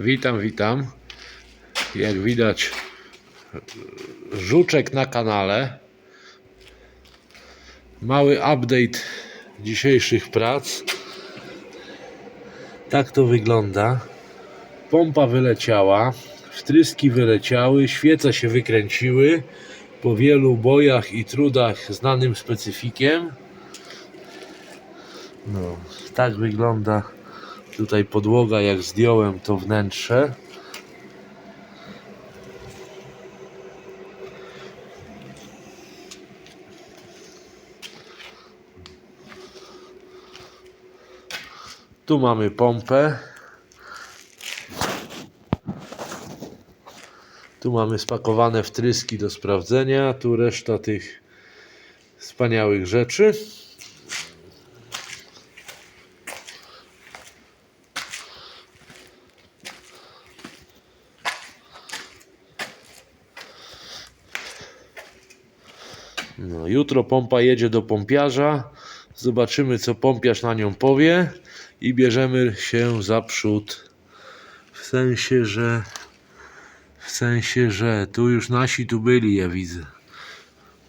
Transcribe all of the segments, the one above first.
Witam, witam. Jak widać, żuczek na kanale. Mały update dzisiejszych prac. Tak to wygląda. Pompa wyleciała, wtryski wyleciały, świece się wykręciły po wielu bojach i trudach znanym specyfikiem. No, tak wygląda tutaj podłoga, jak zdjąłem to wnętrze. Tu mamy pompę. Tu mamy spakowane wtryski do sprawdzenia. Tu reszta tych wspaniałych rzeczy. No, jutro pompa jedzie do pompiarza. Zobaczymy, co pompiarz na nią powie i bierzemy się za przód. W sensie, że w sensie, że tu już nasi tu byli, ja widzę.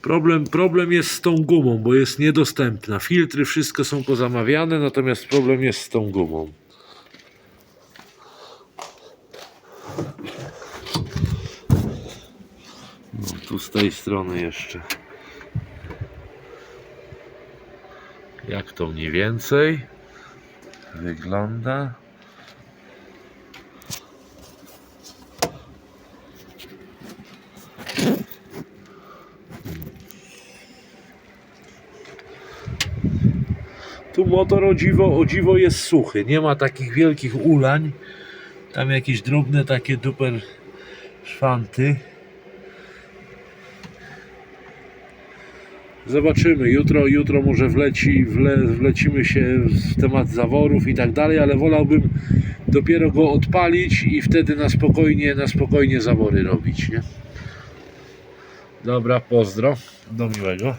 Problem, problem jest z tą gumą, bo jest niedostępna. Filtry, wszystko są pozamawiane, natomiast problem jest z tą gumą. No, tu z tej strony jeszcze. Jak to mniej więcej wygląda? Tu motor o dziwo, o dziwo jest suchy, nie ma takich wielkich ulań. Tam jakieś drobne takie duper szwanty. Zobaczymy, jutro, jutro może wleci, wle, wlecimy się w temat zaworów i tak dalej, ale wolałbym dopiero go odpalić i wtedy na spokojnie, na spokojnie zawory robić, nie? Dobra, pozdro, do miłego.